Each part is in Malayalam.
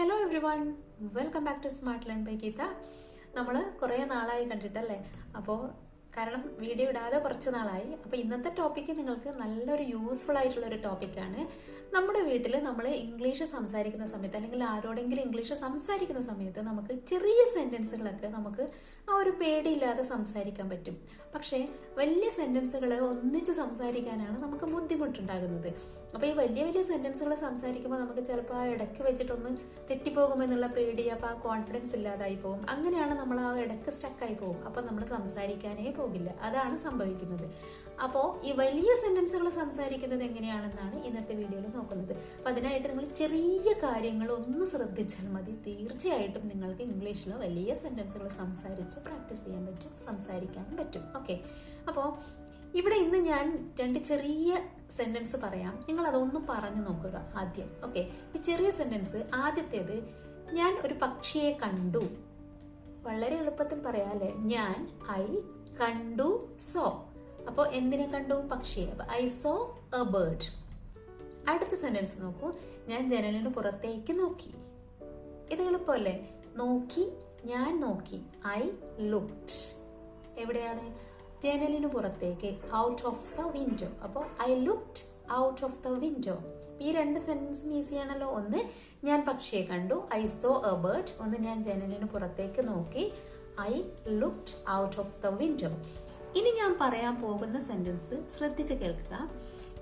Hello everyone welcome back to smart learn by Geetha നമ്മൾ കുറേ നാളായി കണ്ടിട്ടല്ലേ? അപ്പോൾ കാരണം വീഡിയോ ഇടാതെ കുറച്ച് നാളായി. അപ്പോൾ ഇന്നത്തെ ടോപ്പിക്ക് നിങ്ങൾക്ക് നല്ലൊരു യൂസ്ഫുൾ ആയിട്ടുള്ള ഒരു ടോപ്പിക്കാണ് നമ്മുടെ വീട്ടിൽ നമ്മൾ ഇംഗ്ലീഷ് സംസാരിക്കുന്ന സമയത്ത് അല്ലെങ്കിൽ ആരോടെങ്കിലും ഇംഗ്ലീഷ് സംസാരിക്കുന്ന സമയത്ത് നമുക്ക് ചെറിയ സെന്റൻസുകളൊക്കെ നമുക്ക് ആ ഒരു പേടിയില്ലാതെ സംസാരിക്കാൻ പറ്റും. പക്ഷേ വലിയ സെന്റൻസുകൾ ഒന്നിച്ച് സംസാരിക്കാനാണ് നമുക്ക് ബുദ്ധിമുട്ടുണ്ടാകുന്നത്. അപ്പോൾ ഈ വലിയ വലിയ സെന്റൻസുകൾ സംസാരിക്കുമ്പോൾ നമുക്ക് ചിലപ്പോൾ ആ ഇടയ്ക്ക് വെച്ചിട്ടൊന്ന് തെറ്റിപ്പോകുമെന്നുള്ള പേടി അപ്പോൾ ആ കോൺഫിഡൻസ് ഇല്ലാതായി പോകും. അങ്ങനെയാണ് നമ്മൾ ആ ഇടയ്ക്ക് സ്റ്റക്കായി പോകും. അപ്പോൾ നമ്മൾ സംസാരിക്കാനേ പോകില്ല. അതാണ് സംഭവിക്കുന്നത്. അപ്പോൾ ഈ വലിയ സെന്റൻസുകൾ സംസാരിക്കുന്നത് എങ്ങനെയാണെന്നാണ് ഇന്നത്തെ വീഡിയോയിൽ നോക്കുന്നത്. അപ്പം അതിനായിട്ട് നിങ്ങൾ ചെറിയ കാര്യങ്ങൾ ഒന്ന് ശ്രദ്ധിച്ചാൽ മതി. തീർച്ചയായിട്ടും നിങ്ങൾക്ക് ഇംഗ്ലീഷിൽ വലിയ സെന്റൻസുകൾ സംസാരിച്ച് പ്രാക്ടീസ് ചെയ്യാൻ പറ്റും സംസാരിക്കാൻ പറ്റും. ഓക്കെ അപ്പോൾ ഇവിടെ ഇന്ന് ഞാൻ രണ്ട് ചെറിയ സെന്റൻസ് പറയാം. നിങ്ങൾ അതൊന്ന് പറഞ്ഞു നോക്കുക ആദ്യം. ഓക്കെ ഈ ചെറിയ സെന്റൻസ് ആദ്യത്തേത് ഞാൻ ഒരു പക്ഷിയെ കണ്ടു. വളരെ എളുപ്പത്തിൽ പറയാല്ലേ ഞാൻ ഐ കണ്ടു സോ. അപ്പോൾ എന്തിനെ കണ്ടു? പക്ഷിയെ. ഐ സോ എ ബേർഡ് അടുത്ത സെന്റൻസ് നോക്കൂ. ഞാൻ ജനലിന് പുറത്തേക്ക് നോക്കി. ഇത് എളുപ്പമല്ലേ? നോക്കി ഞാൻ നോക്കി. ഐ ലുക്ഡ് എവിടെയാണ്? ജനലിന് പുറത്തേക്ക്. ഔട്ട് ഓഫ് ദ വിൻഡോ അപ്പോൾ I looked out of the window ഈ രണ്ട് ഈസി ആണല്ലോ. ഒന്ന് ഞാൻ പക്ഷിയെ കണ്ടു. ഐ സോ എ ബേർഡ് ഒന്ന് ഞാൻ ജനലിന് പുറത്തേക്ക് നോക്കി. I looked out of the window ഇനി ഞാൻ പറയാൻ പോകുന്ന സെന്റൻസ് ശ്രദ്ധിച്ച് കേൾക്കുക.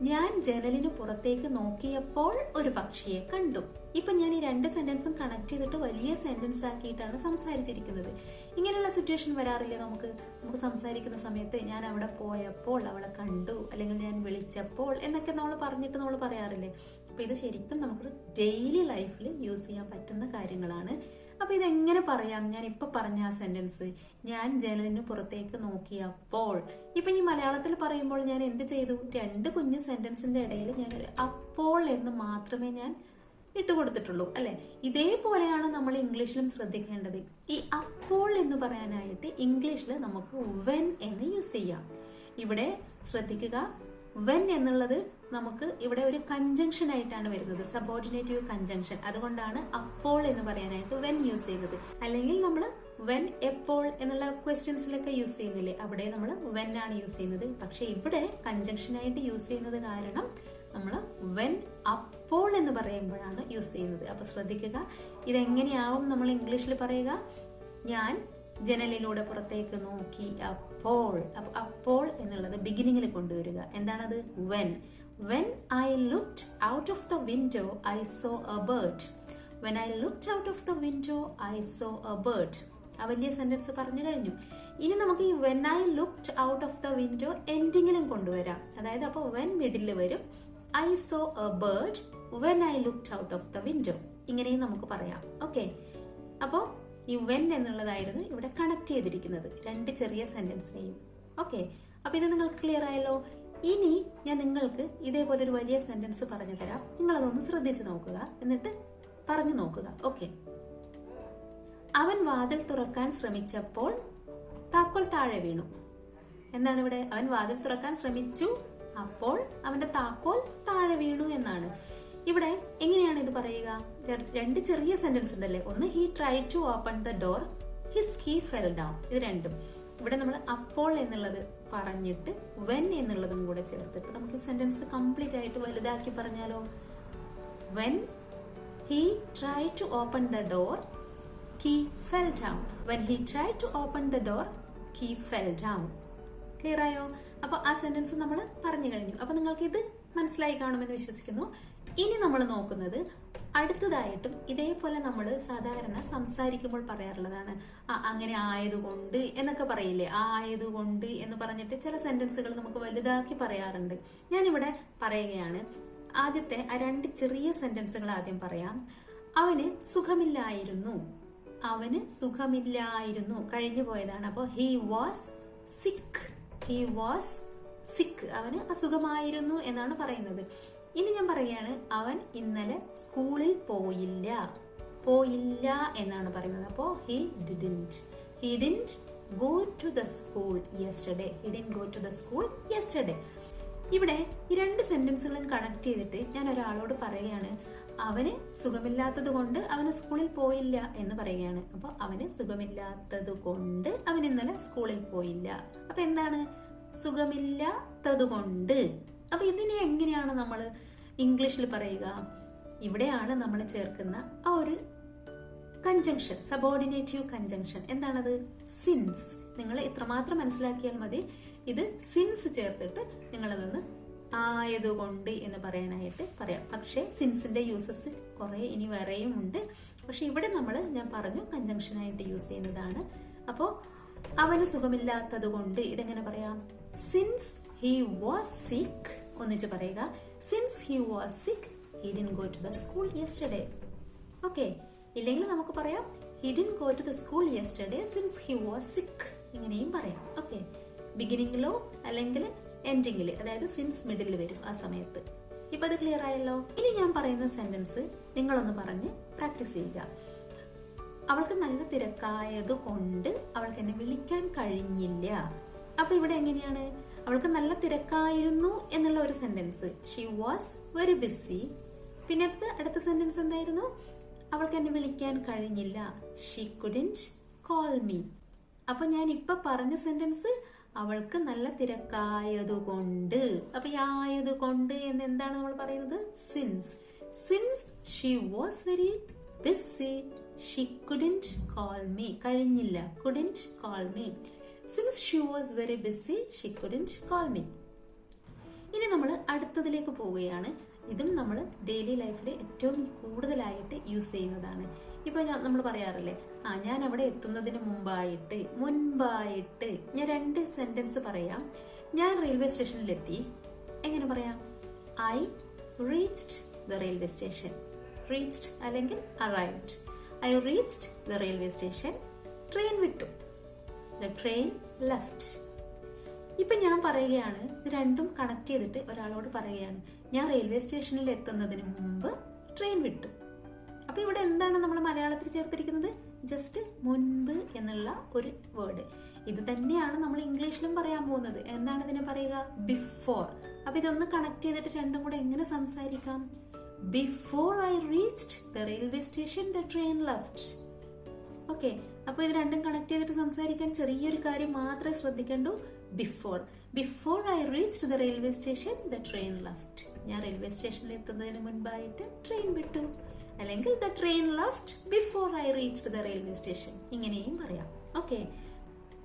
ഞാൻ ജനലിന് പുറത്തേക്ക് നോക്കിയപ്പോൾ ഒരു പക്ഷിയെ കണ്ടു. ഇപ്പൊ ഞാൻ ഈ രണ്ട് സെന്റൻസും കണക്ട് ചെയ്തിട്ട് വലിയ സെന്റൻസ് ആക്കിയിട്ടാണ് സംസാരിച്ചിരിക്കുന്നത്. ഇങ്ങനെയുള്ള സിറ്റുവേഷൻ വരാറില്ലേ നമുക്ക്? നമുക്ക് സംസാരിക്കുന്ന സമയത്ത് ഞാൻ അവിടെ പോയപ്പോൾ അവളെ കണ്ടു. അല്ലെങ്കിൽ ഞാൻ വിളിച്ചപ്പോൾ എന്നൊക്കെ നമ്മൾ പറഞ്ഞിട്ട് നമ്മൾ പറയാറില്ലേ? അപ്പൊ ഇത് ശരിക്കും നമുക്ക് ഡെയിലി ലൈഫിൽ യൂസ് ചെയ്യാൻ പറ്റുന്ന കാര്യങ്ങളാണ്. അപ്പൊ ഇതെങ്ങനെ പറയാം? ഞാൻ ഇപ്പൊ പറഞ്ഞ ആ സെന്റൻസ് ഞാൻ ജനലിന് പുറത്തേക്ക് നോക്കിയപ്പോൾ ഇപ്പൊ ഈ മലയാളത്തിൽ പറയുമ്പോൾ ഞാൻ എന്ത് ചെയ്തു? രണ്ട് കുഞ്ഞ് സെന്റൻസിന്റെ ഇടയിൽ ഞാൻ അപ്പോൾ എന്ന് മാത്രമേ ഞാൻ ഇട്ട് കൊടുത്തിട്ടുള്ളൂ അല്ലെ? ഇതേപോലെയാണ് നമ്മൾ ഇംഗ്ലീഷിലും ശ്രദ്ധിക്കേണ്ടത്. ഈ അപ്പോൾ എന്ന് പറയാനായിട്ട് ഇംഗ്ലീഷിൽ നമുക്ക് വെൻ എന്ന് യൂസ് ചെയ്യാം. ഇവിടെ ശ്രദ്ധിക്കുക. വെൻ എന്നുള്ളത് നമുക്ക് ഇവിടെ ഒരു കഞ്ചങ്ഷൻ ആയിട്ടാണ് വരുന്നത്. സബോർഡിനേറ്റീവ് കഞ്ചങ്ഷൻ അതുകൊണ്ടാണ് അപ്പോൾ എന്ന് പറയാനായിട്ട് വെൻ യൂസ് ചെയ്തത് അല്ലെങ്കിൽ നമ്മൾ വെൻ എപ്പോൾ എന്നുള്ള ക്വസ്റ്റ്യൻസിലൊക്കെ യൂസ് ചെയ്യുന്നില്ലേ? അവിടെ നമ്മൾ വെൻ ആണ് യൂസ് ചെയ്യുന്നത്. പക്ഷെ ഇവിടെ കഞ്ചങ്ഷൻ ആയിട്ട് യൂസ് ചെയ്യുന്നത് കാരണം നമ്മൾ വെൻ അപ്പോൾ എന്ന് പറയുമ്പോഴാണ് യൂസ് ചെയ്യുന്നത്. അപ്പൊ ശ്രദ്ധിക്കുക. ഇതെങ്ങനെയാവും നമ്മൾ ഇംഗ്ലീഷിൽ പറയുക? ഞാൻ ജനലിലൂടെ പുറത്തേക്ക് നോക്കി. അപ്പോൾ അപ്പോൾ എന്നുള്ളത് ബിഗിനിങ്ങിൽ കൊണ്ടുവരിക. എന്താണത്? When when I looked out of the window I saw a bird when I looked out of the window I saw a bird ആ വലിയ സെന്റൻസ് പറഞ്ഞു കഴിഞ്ഞു. ഇനി നമുക്ക് ഈ when I looked out of the window എൻഡിങ്ങിലും കൊണ്ടുവരാം. അതായത് അപ്പോൾ വെൻ മിഡിൽ വരും. I saw a bird when I looked out of the window ഇങ്ങനെയും നമുക്ക് പറയാം. ഓക്കെ അപ്പോൾ ഈ വെൻ എന്നുള്ളതായിരുന്നു ഇവിടെ കണക്ട് ചെയ്തിരിക്കുന്നത്. രണ്ട് ചെറിയ സെന്റൻസിനെയും ഓക്കെ അപ്പൊ ഇത് നിങ്ങൾക്ക് ക്ലിയർ ആയല്ലോ? ഇനി ഞാൻ നിങ്ങൾക്ക് ഇതേപോലെ ഒരു വലിയ സെന്റൻസ് പറഞ്ഞു തരാം നിങ്ങൾ അതൊന്ന് ശ്രദ്ധിച്ചു നോക്കുക. എന്നിട്ട് പറഞ്ഞു നോക്കുക. ഓക്കെ അവൻ വാതിൽ തുറക്കാൻ ശ്രമിച്ചപ്പോൾ താക്കോൽ താഴെ വീണു. എന്താണ് ഇവിടെ? അവൻ വാതിൽ തുറക്കാൻ ശ്രമിച്ചു. അപ്പോൾ അവന്റെ താക്കോൽ താഴെ വീണു എന്നാണ്. ഇവിടെ എങ്ങനെയാണ് ഇത് പറയുക? രണ്ട് ചെറിയ സെന്റൻസ് ഉണ്ടല്ലേ? ഒന്ന് he try to open the door his key fell down ഇത് രണ്ടും. ഇവിടെ നമ്മൾ അപ്പോൾ എന്നുള്ളത് പറഞ്ഞിട്ട് വെൻ എന്നുള്ളതും കൂടെ ചേർത്തിട്ട് നമുക്ക് സെന്റൻസ് കംപ്ലീറ്റ് ആയിട്ട് വലുതാക്കി പറഞ്ഞാലോ? When he try to open the door key fell down when he try to open the door key fell down clear ആയോ? അപ്പൊ ആ സെന്റൻസ് നമ്മൾ പറഞ്ഞു കഴിഞ്ഞു. അപ്പൊ നിങ്ങൾക്ക് ഇത് മനസ്സിലായി കാണുമെന്ന് വിശ്വസിക്കുന്നു. ഇനി നമ്മൾ നോക്കുന്നത് അടുത്തതായിട്ടും ഇതേപോലെ നമ്മൾ സാധാരണ സംസാരിക്കുമ്പോൾ പറയാറുള്ളതാണ് അങ്ങനെ ആയതുകൊണ്ട് എന്നൊക്കെ പറയില്ലേ? ആയതുകൊണ്ട് എന്ന് പറഞ്ഞിട്ട് ചില സെന്റൻസുകൾ നമുക്ക് വലുതാക്കി പറയാറുണ്ട്. ഞാനിവിടെ പറയുകയാണ് ആദ്യത്തെ ആ രണ്ട് ചെറിയ സെന്റൻസുകൾ ആദ്യം പറയാം. അവന് സുഖമില്ലായിരുന്നു. അവന് സുഖമില്ലായിരുന്നു. കഴിഞ്ഞു പോയതാണ്. അപ്പോൾ he was sick he was sick അവന് അസുഖമായിരുന്നു എന്നാണ് പറയുന്നത്. ഇനി ഞാൻ പറയുകയാണ് അവൻ ഇന്നലെ സ്കൂളിൽ പോയില്ല. പോയില്ല എന്നാണ് പറയുന്നത്. അപ്പോൾ he didn't he didn't go to the school yesterday he didn't go to the school yesterday ഇവിടെ ഈ രണ്ട് സെന്റൻസുകളും കണക്ട് ചെയ്തിട്ട് ഞാൻ ഒരാളോട് പറയുകയാണ് അവന് സുഖമില്ലാത്തത് കൊണ്ട് അവന് സ്കൂളിൽ പോയില്ല എന്ന് പറയുകയാണ്. അപ്പോൾ അവന് സുഖമില്ലാത്തത് കൊണ്ട് അവൻ ഇന്നലെ സ്കൂളിൽ പോയില്ല. അപ്പൊ എന്താണ്? സുഖമില്ലാത്തത് കൊണ്ട്. അപ്പൊ ഇതിനെ എങ്ങനെയാണ് നമ്മൾ ഇംഗ്ലീഷിൽ പറയുക ഇവിടെയാണ് നമ്മൾ ചേർക്കുന്ന ആ ഒരു കൺജങ്ഷൻ സബോർഡിനേറ്റീവ് കൺജങ്ഷൻ എന്താണത്? സിൻസ് നിങ്ങൾ ഇത്രമാത്രം മനസ്സിലാക്കിയാൽ മതി. ഇത് സിൻസ് ചേർത്തിട്ട് നിങ്ങളതൊന്ന് ആയതുകൊണ്ട് എന്ന് പറയാനായിട്ട് പറയാം. പക്ഷേ സിൻസിന്റെ യൂസസ് കുറേ ഇനി വേറെയും ഉണ്ട്. പക്ഷെ ഇവിടെ നമ്മൾ ഞാൻ പറഞ്ഞു കഞ്ചങ്ഷനായിട്ട് യൂസ് ചെയ്യുന്നതാണ്. അപ്പോൾ അവന് സുഖമില്ലാത്തത് കൊണ്ട് ഇതെങ്ങനെ പറയാം? സിൻസ് ഹി വാസ് സിക്ക് ഒന്നിച്ച് പറയുക. Since he was sick he didn't go to the school yesterday okay ഇല്ലെങ്കിൽ നമുക്ക് പറയാം he didn't go to the school yesterday since he was sick ഇങ്ങനെയും പറയാം. ഓക്കെ ബിഗിനിങ്ങിലോ അല്ലെങ്കിൽ എൻഡിങ്ങിൽ അതായത് സിൻസ് മിഡിൽ വരും ആ സമയത്ത്. ഇപ്പൊ അത് ക്ലിയർ ആയല്ലോ? ഇനി ഞാൻ പറയുന്ന സെന്റൻസ് നിങ്ങളൊന്ന് പറഞ്ഞ് പ്രാക്ടീസ് ചെയ്യുക. അവൾക്ക് നല്ല തിരക്കായത് കൊണ്ട് അവൾക്ക് എന്നെ വിളിക്കാൻ കഴിഞ്ഞില്ല. അപ്പൊ ഇവിടെ എങ്ങനെയാണ്? അവൾക്ക് നല്ല തിരക്കായിരുന്നു എന്നുള്ള ഒരു sentence she was very busy പിന്നെ അടുത്ത സെന്റൻസ് എന്തായിരുന്നു? അവൾക്ക് എന്നെ വിളിക്കാൻ കഴിഞ്ഞില്ല. ഷീ കുഡിന്റ് കോൾ മീ അപ്പൊ ഞാൻ ഇപ്പൊ പറഞ്ഞ സെന്റൻസ് അവൾക്ക് നല്ല തിരക്കായതുകൊണ്ട്. അപ്പൊ ആയതുകൊണ്ട് എന്ന് എന്താണ് നമ്മൾ പറയുന്നത്? Since since she was very busy she couldn't call me കഴിഞ്ഞില്ല. Couldn't call me since she was very busy she couldn't call me ഇനി നമ്മൾ അടുത്തതിലേക്ക് പോവുകയാണ്. ഇതും നമ്മൾ ഡെയിലി ലൈഫിൽ ഏറ്റവും കൂടുതലായിട്ട് യൂസ് ചെയ്യുന്നതാണ്. ഇപ്പൊ ഞാൻ നമ്മൾ പറയാറില്ലേ ആ ഞാൻ അവിടെ എത്തുന്നതിന് മുമ്പായിട്ട് മുൻപായിട്ട് ഞാൻ രണ്ട് സെന്റൻസ് പറയാം. ഞാൻ റെയിൽവേ സ്റ്റേഷനിലെത്തി എങ്ങനെ പറയാം? I reached the railway station reached അല്ലെങ്കിൽ arrived I reached the railway station train വിട്ടു. ദ ട്രെയിൻ ലെഫ്റ്റ് ഇപ്പൊ ഞാൻ പറയുകയാണ് ഇത് രണ്ടും കണക്ട് ചെയ്തിട്ട് ഒരാളോട് പറയുകയാണ്. ഞാൻ റെയിൽവേ സ്റ്റേഷനിൽ എത്തുന്നതിന് മുമ്പ് ട്രെയിൻ വിട്ടു. അപ്പൊ ഇവിടെ എന്താണ് നമ്മൾ മലയാളത്തിൽ ചേർത്തിരിക്കുന്നത്? ജസ്റ്റ് മുൻപ് എന്നുള്ള ഒരു വേർഡ് ഇത് തന്നെയാണ് നമ്മൾ ഇംഗ്ലീഷിലും പറയാൻ പോകുന്നത്. എന്താണ് ഇതിനെ പറയുക? ബിഫോർ അപ്പൊ ഇതൊന്ന് കണക്ട് ചെയ്തിട്ട് രണ്ടും കൂടെ എങ്ങനെ സംസാരിക്കാം? Before I reached the railway station the train left okay. അപ്പോൾ ഇത് രണ്ടും കണക്ട് ചെയ്തിട്ട് സംസാരിക്കാൻ ചെറിയൊരു കാര്യം മാത്രമേ ശ്രദ്ധിക്കണ്ടൂ. Before before I reached the railway station the train left ഞാൻ റെയിൽവേ സ്റ്റേഷനിൽ എത്തുന്നതിന് മുൻപായിട്ട് ട്രെയിൻ വിട്ടു. അല്ലെങ്കിൽ the train left before I reached the railway station ഇങ്ങനെയും പറയാം. ഓക്കെ.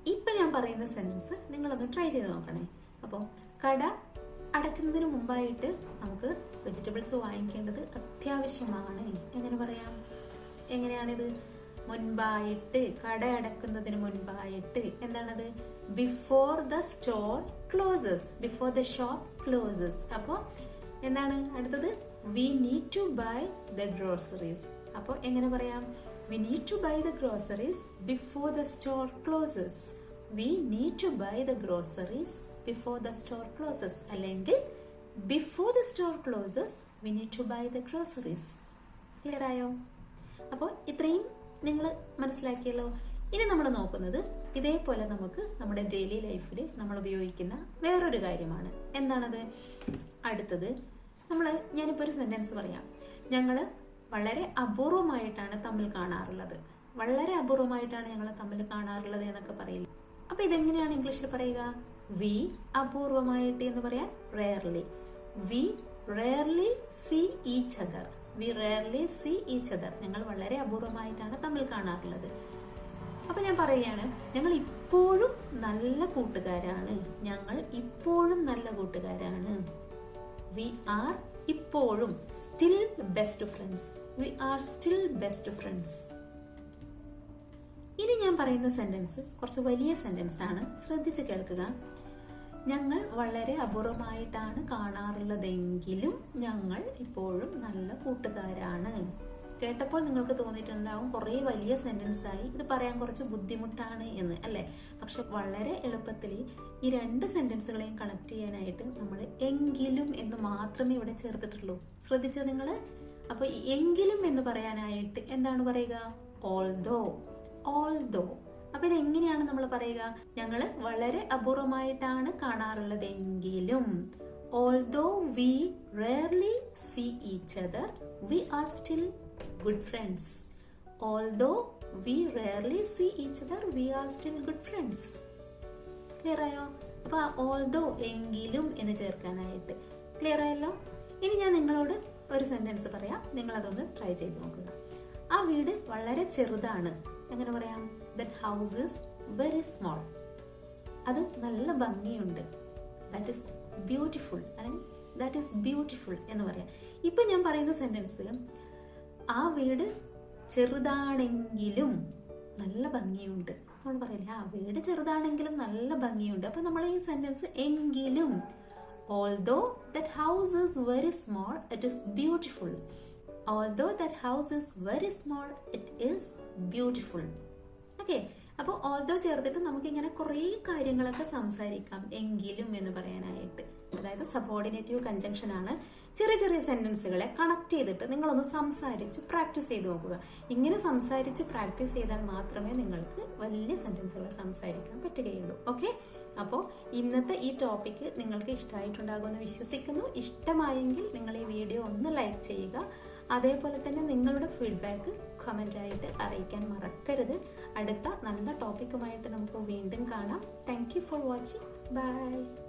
ഇപ്പൊ ഞാൻ പറയുന്ന സെന്റൻസ് നിങ്ങളൊന്ന് ട്രൈ ചെയ്ത് നോക്കണേ. അപ്പോൾ കട അടയ്ക്കുന്നതിന് മുമ്പായിട്ട് നമുക്ക് വെജിറ്റബിൾസ് വാങ്ങിക്കേണ്ടത് അത്യാവശ്യമാണ്. എങ്ങനെ പറയാം? എങ്ങനെയാണിത്? മുൻപായിട്ട് കട അടക്കുന്നതിന് മുൻപായിട്ട് എന്താണത്? Before the store closes before the shop closes അപ്പോൾ എന്താണ് അടുത്തത്? We need to buy the groceries അപ്പോൾ എങ്ങനെ പറയാം? We need to buy the groceries before the store closes we need to buy the groceries before the store closes അല്ലെങ്കിൽ before the store closes we need to buy the groceries clear ആയോ? അപ്പോൾ ഇത്രയും നിങ്ങൾ മനസ്സിലാക്കിയല്ലോ? ഇനി നമ്മൾ നോക്കുന്നത് ഇതേപോലെ നമുക്ക് നമ്മുടെ ഡെയിലി ലൈഫിൽ നമ്മൾ ഉപയോഗിക്കുന്ന വേറൊരു കാര്യമാണ്. എന്താണത്? അടുത്തത് നമ്മൾ ഞാനിപ്പോൾ ഒരു സെന്റൻസ് പറയാം. ഞങ്ങൾ വളരെ അപൂർവമായിട്ടാണ് തമ്മിൽ കാണാറുള്ളത്. വളരെ അപൂർവമായിട്ടാണ് ഞങ്ങൾ തമ്മിൽ കാണാറുള്ളത് എന്നൊക്കെ പറയില്ല? അപ്പം ഇതെങ്ങനെയാണ് ഇംഗ്ലീഷിൽ പറയുക? വി അപൂർവമായിട്ട് എന്ന് പറയാൻ rarely we rarely see each other we rarely see each other ഞങ്ങൾ വളരെ അപൂർവമായിട്ടാണ് തമ്മിൽ കാണാറുള്ളത്. അപ്പൊ ഞാൻ പറയുകയാണ് ഞങ്ങൾ ഇപ്പോഴും നല്ല കൂട്ടുകാരാണ്. ഞങ്ങൾ ഇപ്പോഴും നല്ല കൂട്ടുകാരാണ്. വി ആർ ഇപ്പോഴും still best friends we are still best friends ഇനി ഞാൻ പറയുന്ന സെന്റൻസ് കുറച്ച് വലിയ സെന്റൻസ് ആണ്. ശ്രദ്ധിച്ച് കേൾക്കുക. ഞങ്ങൾ വളരെ അപൂർവമായിട്ടാണ് കാണാറുള്ളതെങ്കിലും ഞങ്ങൾ ഇപ്പോഴും നല്ല കൂട്ടുകാരാണ്. കേട്ടപ്പോൾ നിങ്ങൾക്ക് തോന്നിയിട്ടുണ്ടാവും കുറേ വലിയ സെന്റൻസ് ആയി ഇത് പറയാൻ കുറച്ച് ബുദ്ധിമുട്ടാണ് എന്ന് അല്ലേ? പക്ഷെ വളരെ എളുപ്പത്തിൽ ഈ രണ്ട് സെന്റൻസുകളെയും കണക്ട് ചെയ്യാനായിട്ട് നമ്മൾ എങ്കിലും എന്ന് മാത്രമേ ഇവിടെ ചേർത്തിട്ടുള്ളൂ. ശ്രദ്ധിച്ചത് നിങ്ങൾ? അപ്പോൾ എങ്കിലും എന്ന് പറയാനായിട്ട് എന്താണ് പറയുക? ഓൾദോ ഓൾദോ അപ്പൊ ഇതെങ്ങനെയാണ് നമ്മൾ പറയുക? ഞങ്ങൾ വളരെ അപൂർവമായിട്ടാണ് കാണാറുള്ളതെങ്കിലും although we rarely see each other we are still good friends although we rarely see each other we are still good friends clear ആയോ? അപ്പൊ ഓൾദോ എങ്കിലും എന്ന് ചേർക്കാനായിട്ട്. ക്ലിയർ ആയല്ലോ? ഇനി ഞാൻ നിങ്ങളോട് ഒരു സെന്റൻസ് പറയാം. നിങ്ങൾ അതൊന്ന് ട്രൈ ചെയ്ത് നോക്കുക. ആ വീട് വളരെ ചെറുതാണ്. എങ്ങനെ പറയാം? That house is very small അത് നല്ല ഭംഗിയുണ്ട്. ദാറ്റ് ഇസ് ബ്യൂട്ടിഫുൾ അല്ലെങ്കിൽ ദാറ്റ് ഈസ് ബ്യൂട്ടിഫുൾ എന്ന് പറയാം. ഇപ്പം ഞാൻ പറയുന്ന സെന്റൻസ് ആ വീട് ചെറുതാണെങ്കിലും നല്ല ഭംഗിയുണ്ട്. നമ്മൾ പറയില്ല ആ വീട് ചെറുതാണെങ്കിലും നല്ല ഭംഗിയുണ്ട്. അപ്പം നമ്മൾ ഈ സെന്റൻസ് എങ്കിലും although that house is very small it is beautiful although that house is very small it is beautiful okay. അപ്പോൾ ഓൾദോ ചേർത്തിട്ട് നമുക്ക് ഇങ്ങനെ കുറേ കാര്യങ്ങളൊക്കെ സംസാരിക്കാം. എങ്കിലും എന്ന് പറയാനായിട്ട്. അതായത് സബോർഡിനേറ്റീവ് കഞ്ചങ്ഷൻ ആണ് ചെറിയ ചെറിയ സെന്റൻസുകളെ കണക്ട് ചെയ്തിട്ട് നിങ്ങളൊന്ന് സംസാരിച്ച് പ്രാക്ടീസ് ചെയ്ത് നോക്കുക. ഇങ്ങനെ സംസാരിച്ച് പ്രാക്ടീസ് ചെയ്താൽ മാത്രമേ നിങ്ങൾക്ക് വലിയ സെന്റൻസുകൾ സംസാരിക്കാൻ പറ്റുകയുള്ളൂ. ഓക്കെ? അപ്പോൾ ഇന്നത്തെ ഈ ടോപ്പിക്ക് നിങ്ങൾക്ക് ഇഷ്ടമായിട്ടുണ്ടാകുമെന്ന് വിശ്വസിക്കുന്നു. ഇഷ്ടമായെങ്കിൽ നിങ്ങൾ ഈ വീഡിയോ ഒന്ന് ലൈക്ക് ചെയ്യുക. അതേപോലെ തന്നെ നിങ്ങളുടെ ഫീഡ്ബാക്ക് കമന്റ് ആയിട്ട് അറിയിക്കാൻ മറക്കരുത്. അടുത്ത നല്ല ടോപ്പിക്കുമായിട്ട് നമുക്ക് വീണ്ടും കാണാം. Thank for watching bye